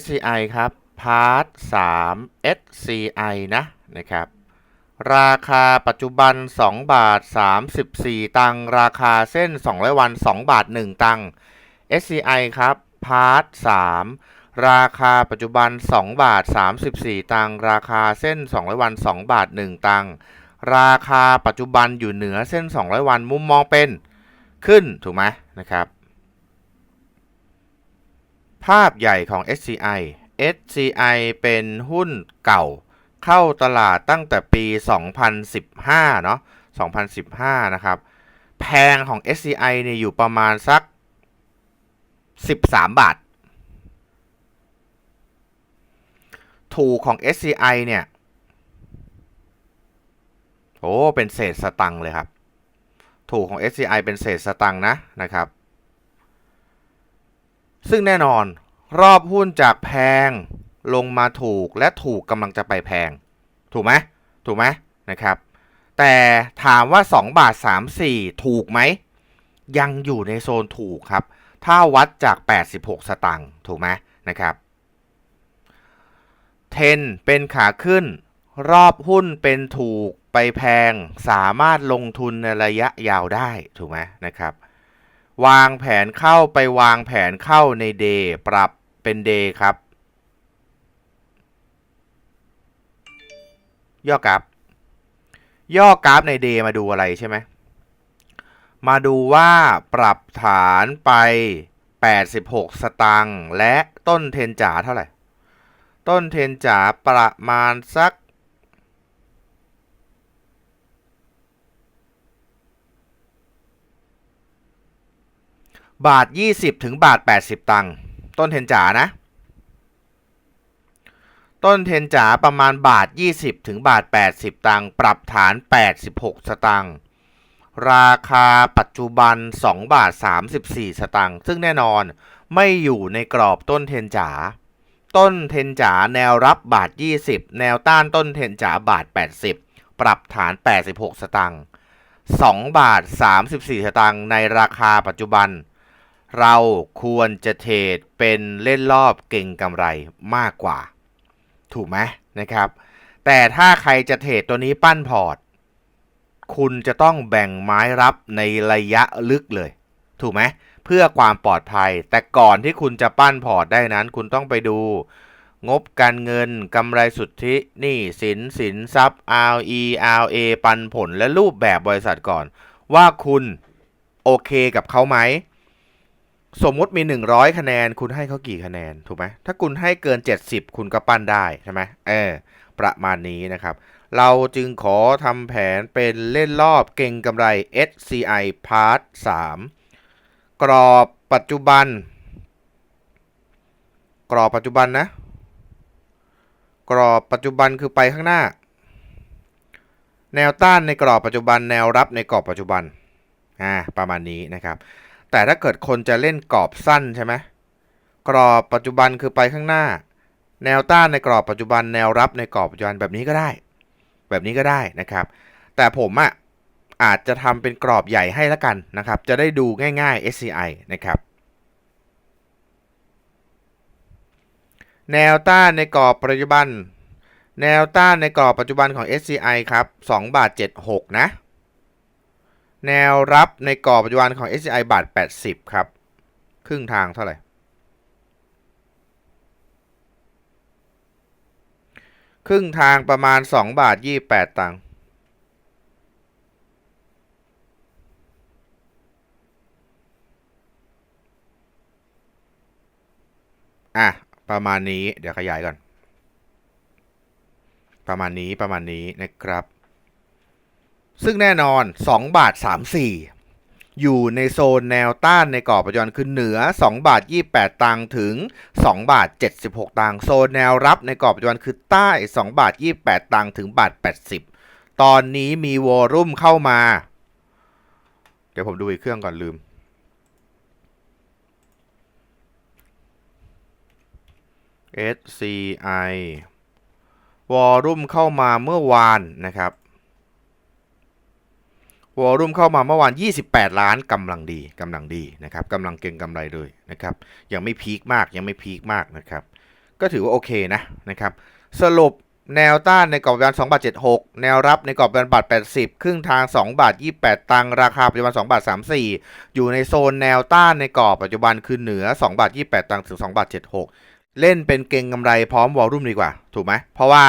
SCI ครับพาร์ท3 SCI นะนะครับ ราคาปัจจุบัน 2 บาท 34 ตังราคาเส้น 200 วัน 2 บาท 1 ตัง SCI ครับพาร์ท3ราคาปัจจุบัน 2 บาท 34 ตังราคาเส้น 200 วัน 2 บาท 1 ตังราคาปัจจุบันอยู่เหนือเส้น 200 วันมุมมองเป็นขึ้นถูกไหมนะครับ ภาพใหญ่ของ SCI SCI เป็นหุ้นเก่า เข้าตลาดตั้งแต่ปี 2015 เนาะ 2015 นะครับ แพงของ SCI เนี่ยอยู่ประมาณสัก 13 บาท ถูกของ SCI เนี่ย โอ้ เป็นเศษสตังค์เลยครับ ถูกของ SCI เป็นเศษสตังค์นะนะครับ ซึ่งแน่นอนรอบหุ้นจากแพงลงมาถูกและถูกกำลังจะไปแพง ถูกไหมถูกไหมนะครับ แต่ถามว่า 2 บาท 34 ถูกไหม ยังอยู่ในโซนถูกครับ ถ้าวัดจาก 86 สตางค์ถูกไหมนะครับเทนเป็นขาขึ้น รอบหุ้นเป็นถูกไปแพง สามารถลงทุนในระยะยาวได้ถูกไหมนะครับ วางแผนเข้าไปวางแผนเข้าในเดย์ปรับเป็นเดย์ครับ ย่อกราฟย่อกราฟในเดย์มาดูอะไรใช่ไหมมาดูว่าปรับฐานไป 86 สตางค์และต้นเทนจ๋าเท่าไหร่ ต้นเทนจ๋าประมาณสัก บาท 20 ถึงบาท 80 ตังค์ต้นเทนจ๋านะ ต้นเทนจ๋าประมาณบาท 20 ถึงบาท 80 ตังค์ปรับฐาน 86 สตางค์ราคาปัจจุบัน 2 บาท 34 สตางค์ซึ่งแน่นอนไม่อยู่ในกรอบต้นเทนจ๋าต้นเทนจ๋าแนวรับบาท 20 แนวต้านต้นเทนจ๋าบาท 80 ปรับฐาน 86 สตางค์2บาท 34 สตางค์ในราคาปัจจุบัน เราควรจะเทรดเป็นเล่นรอบเก่งกำไรมากกว่า ถูกไหมนะครับ แต่ถ้าใครจะเทรดตัวนี้ปั้นพอร์ต คุณจะต้องแบ่งไม้รับในระยะลึกเลย ถูกไหมเพื่อความปลอดภัย แต่ก่อนที่คุณจะปั้นพอร์ตได้นั้น คุณต้องไปดูงบการเงินกำไรสุทธิหนี่สินสินทรัพย์ RE RA ปันผลและรูปแบบบริษัทก่อน ว่าคุณโอเคกับเขาไหม สมมุติมี 100 คะแนน คุณให้เขากี่คะแนน ถูกไหมถ้าคุณให้เกิน 70 คุณก็ปั้นได้ใช่ไหมเออประมาณนี้นะครับ เราจึงขอทำแผนเป็นเล่นรอบเก่งกำไร SCI Part 3 กรอบปัจจุบัน กรอบปัจจุบันนะ กรอบปัจจุบันคือไปข้างหน้า แนวต้านในกรอบปัจจุบัน แนวรับในกรอบปัจจุบันอ่าประมาณนี้นะครับ แต่ถ้าเกิดคนจะเล่นกรอบสั้นใช่ไหมกรอบปัจจุบันคือไปข้างหน้า แนวต้านในกรอบปัจจุบันแนวรับในกรอบปัจจุบันแบบนี้ก็ได้ แบบนี้ก็ได้นะครับ แต่ผมอะ่ะอาจจะทำเป็นกรอบใหญ่ให้ล้วกันนะครับ จะได้ดูง่ายๆ SCI นะครับ แนวต้านในกรอบปัจจุบัน แนวต้านในกรอบปัจจุบันของ SCI ครับ2บาท76 นะ แนวรับในกรอบปัจจุบันของ SCI บาท 80 ครับ ครึ่งทางเท่าไหร่ ครึ่งทางประมาณ 2 บาท 28 ตังค์อะ ประมาณนี้เดี๋ยวขยายก่อน ประมาณนี้ประมาณนี้นะครับ ซึ่งแน่นอน 2 บาท 34 อยู่ในโซนแนวต้านในกรอบปัจจุบันคือเหนือ 2 บาท 28 ตังถึง 2 บาท 76 ตังโซนแนวรับในกรอบปัจจุบันคือใต้ 2 บาท 28 ตังถึงบาท 80 ตอนนี้มีวอรุ่มเข้ามา เดี๋ยวผมดูอีกเครื่องก่อนลืม SCI วอรุ่มเข้ามาเมื่อวานนะครับ วอลุ่มเข้ามาเมื่อวาน 28 ล้านกำลังดีกำลังดีนะครับกำลังเก็งกำไรเลยนะครับ ยังไม่พีคมากยังไม่พีคมากนะครับ ก็ถือว่าโอเคนะนะครับ สรุปแนวต้านในกรอบประมาณ2บาท76 แนวรับในกรอบประมาณบาท 80 ครึ่งทาง 2 บาท 28 ตังค์ราคาปัจจุบัน2บาท34 อยู่ในโซนแนวต้านในกรอบปัจจุบันคือเหนือ 2 บาท 28 ตังค์ถึง 2 บาท 76 เล่นเป็นเก่งกำไรพร้อมวอลุ่มดีกว่า ถูกไหมเพราะว่า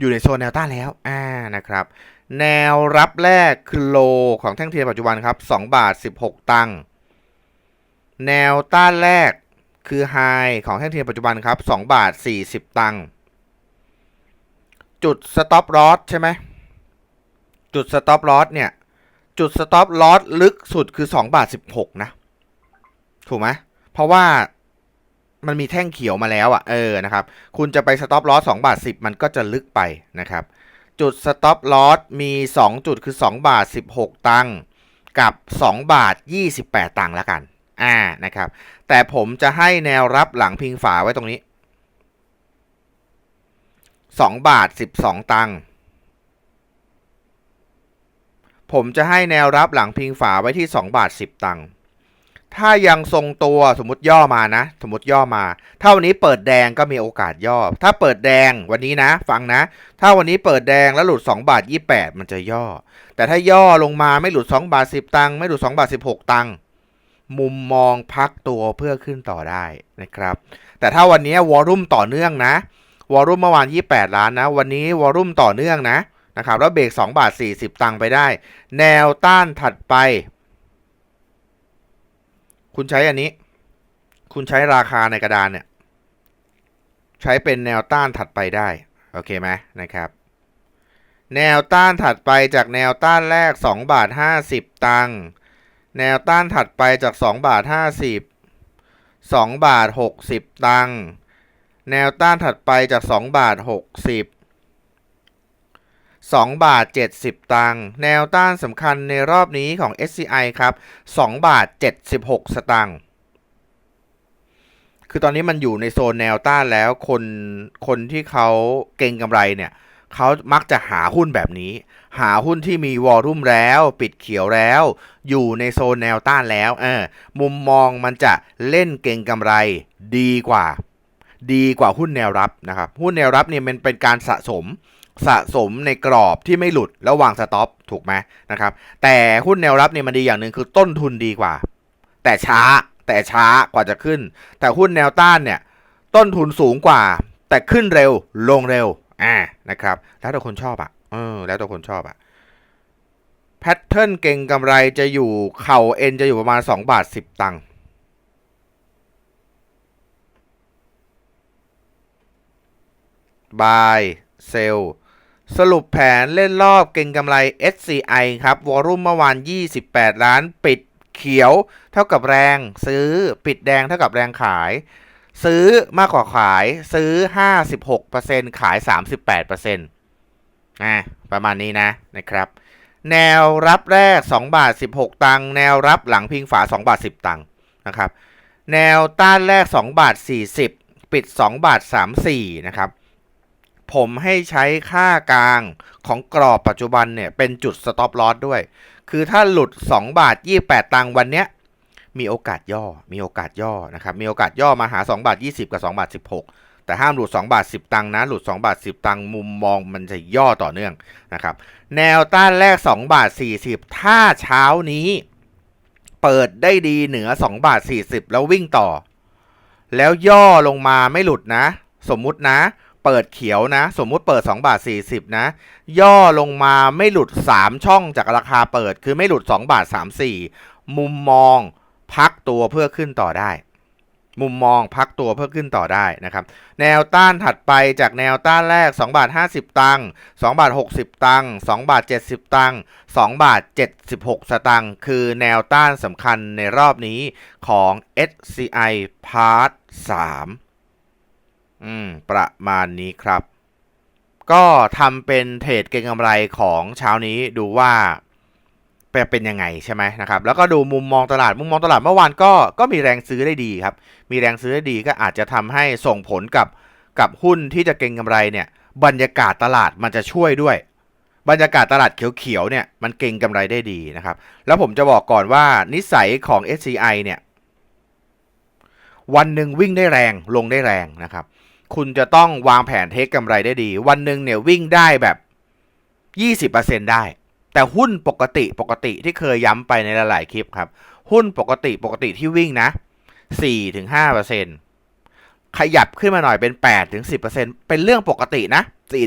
อยู่ในโซนแนวต้านแล้วอ่านะครับ แนวรับแรกคือโลของแท่งเทียนปัจจุบันครับ2บาท 16 ตังค์แนวต้านแรกคือไฮของแท่งเทียนปัจจุบันครับ2บาท 40 ตังค์จุด stop loss ใช่ไหมจุด stop loss เนี่ยจุด stop loss ลึกสุดคือ2บาท16 นะ ถูกไหมเพราะว่ามันมีแท่งเขียวมาแล้วอะ่ะเออนะครับ คุณจะไป stop loss 2บาท10 มันก็จะลึกไปนะครับ จุด stop loss มี 2 จุดคือ 2 บาท 16 ตังค์กับ 2 บาท 28 ตังค์ละกัน อ่านะครับ แต่ผมจะให้แนวรับหลังพิงฝาไว้ตรงนี้ 2 บาท 12 ตังค์ผมจะให้แนวรับหลังพิงฝาไว้ที่ 2 บาท 10 ตังค์ ถ้ายังทรงตัวสมมติย่อมานะ สมมติย่อมา ถ้าวันนี้เปิดแดงก็มีโอกาสย่อ ถ้าเปิดแดงวันนี้นะ ฟังนะ ถ้าวันนี้เปิดแดงแล้วหลุด2บาท28 มันจะย่อ แต่ถ้าย่อลงมาไม่หลุด2บาท10 ตังค์ไม่หลุด2บาท16 ตังค์มุมมองพักตัวเพื่อขึ้นต่อได้นะครับ แต่ถ้าวันนี้วอลุ่มต่อเนื่องนะ วอลุ่มเมื่อวาน 28 ล้านนะ วันนี้วอลุ่มต่อเนื่องนะนะครับแล้วเบรก2บาท40 ตังค์ไปได้ แนวต้านถัดไป คุณใช้อันนี้ คุณใช้ราคาในกระดานเนี่ย ใช้เป็นแนวต้านถัดไปได้ โอเคไหมนะครับ แนวต้านถัดไปจากแนวต้านแรก 2 บาท 50 ตังค์แนวต้านถัดไปจาก 2 บาท 50 2 บาท 60 ตังค์แนวต้านถัดไปจาก 2 บาท 60 2 บาท 70 ตังค์แนวต้านสำคัญในรอบนี้ของ SCI ครับ 2 บาท 76 สตางค์คือตอนนี้มันอยู่ในโซนแนวต้านแล้วคนคนที่เขาเก่งกำไรเนี่ยเขามักจะหาหุ้นแบบนี้ หาหุ้นที่มีวอลุ่มแล้ว ปิดเขียวแล้ว อยู่ในโซนแนวต้านแล้วเออมุมมองมันจะเล่นเก่งกำไรดีกว่า ดีกว่าหุ้นแนวรับนะครับ หุ้นแนวรับเนี่ยมันเป็นการสะสม สะสมในกรอบที่ไม่หลุดแล้ววางสต็อปถูกไหมนะครับ แต่หุ้นแนวรับเนี่ยมันดีอย่างหนึ่งคือต้นทุนดีกว่า แต่ช้าแต่ช้ากว่าจะขึ้น แต่หุ้นแนวต้านเนี่ยต้นทุนสูงกว่า แต่ขึ้นเร็วลงเร็วอ่านะครับ แล้วแต่คนชอบอะ่ะเออแล้วแต่คนชอบอะ่ะแพทเทิร์นเก่งกำไรจะอยู่เข่าเอ็นจะอยู่ประมาณ 2 บาท 10 ตังค์บายเซล สรุปแผนเล่นรอบเก่งกำไร SCI ครับ วอลุ่มเมื่อวาน 28 ล้าน ปิดเขียวเท่ากับแรง ซื้อปิดแดงเท่ากับแรงขาย ซื้อมากกว่าขายซื้อ 56%ขาย 38%อะประมาณนี้นะนะครับ แนวรับแรก 2 บาท 16 ตังค์ แนวรับหลังพิงฝา 2 บาท 10 ตังค์นะครับ แนวต้านแรก 2 บาท 40 ปิด 2 บาท 34 นะครับ ผมให้ใช้ค่ากลางของกรอบปัจจุบันเนี่ยเป็นจุด stop loss ด้วย คือถ้าหลุด 2 บาท 28 ตังค์วันเนี้ยมีโอกาสย่อ มีโอกาสย่อนะครับ มีโอกาสย่อมาหา 2 บาท 20 กับ 2 บาท 16 แต่ห้ามหลุด 2 บาท 10 ตังค์นะ หลุด 2 บาท 10 ตังค์มุมมองมันจะย่อต่อเนื่องนะครับ แนวต้านแรก 2 บาท 40 ถ้าเช้านี้ เปิดได้ดีเหนือ 2 บาท 40 แล้ววิ่งต่อ แล้วย่อลงมาไม่หลุดนะ สมมุตินะ เปิดเขียวนะ สมมุติเปิด 2 บาท 40 นะ ย่อลงมาไม่หลุด 3 ช่องจากราคาเปิด คือไม่หลุด 2 บาท 34 มุมมองพักตัวเพื่อขึ้นต่อได้ มุมมองพักตัวเพื่อขึ้นต่อได้นะครับ แนวต้านถัดไปจากแนวต้านแรก 2 บาท 50 ตังค์2บาท 60 ตังค์2บาท 70 ตังค์2บาท 76 สตังค์คือแนวต้านสำคัญในรอบนี้ของ SCI Part 3 อืม ประมาณนี้ครับ ก็ทำเป็นเทรดเก็งกำไรของเช้านี้ดูว่าเป็นเป็นยังไงใช่ไหมนะครับ แล้วก็ดูมุมมองตลาดมุมมองตลาดเมื่อวานก็ก็มีแรงซื้อได้ดีครับ มีแรงซื้อได้ดีก็อาจจะทำให้ส่งผลกับกับหุ้นที่จะเก็งกำไรเนี่ย บรรยากาศตลาดมันจะช่วยด้วย บรรยากาศตลาดเขียวๆเนี่ยมันเก็งกำไรได้ดีนะครับ แล้วผมจะบอกก่อนว่านิสัยของ SCI เนี่ย วันหนึ่งวิ่งได้แรงลงได้แรงนะครับ คุณจะต้องวางแผนเทคกำไรได้ดี วันหนึ่งเนี่ยวิ่งได้แบบ 20%ได้ แต่หุ้นปกติปกติที่เคยย้ำไปในหลายๆคลิปครับ หุ้นปกติปกติที่วิ่งนะ4-5%ขยับขึ้นมาหน่อยเป็น 8-10%เป็นเรื่องปกตินะ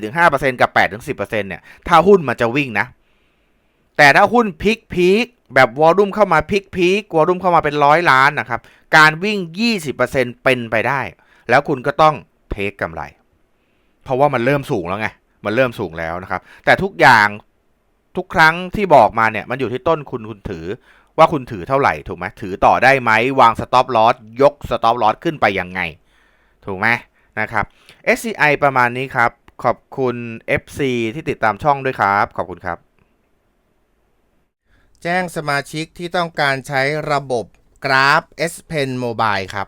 4-5%กับ 8-10%เนี่ยถ้าหุ้นมันจะวิ่งนะ แต่ถ้าหุ้นพิกพีคแบบวอลุ่มเข้ามาพิกพีควอลลุ่มเข้ามาเป็นร้อยล้านนะครับ การวิ่ง 20%เป็นไปได้ แล้วคุณก็ต้อง เทคกำไร เพราะว่ามันเริ่มสูงแล้วไง มันเริ่มสูงแล้วนะครับ แต่ทุกอย่างทุกครั้งที่บอกมาเนี่ย มันอยู่ที่ต้นคุณคุณถือว่าคุณถือเท่าไหร่ถูกไหมถือต่อได้ไหมวางสต็อปลอสยกสต็อปลอสขึ้นไปยังไง ถูกไหมนะครับ SCI ประมาณนี้ครับ ขอบคุณ FC ที่ติดตามช่องด้วยครับ ขอบคุณครับ แจ้งสมาชิกที่ต้องการใช้ระบบกราฟ S Pen Mobile ครับ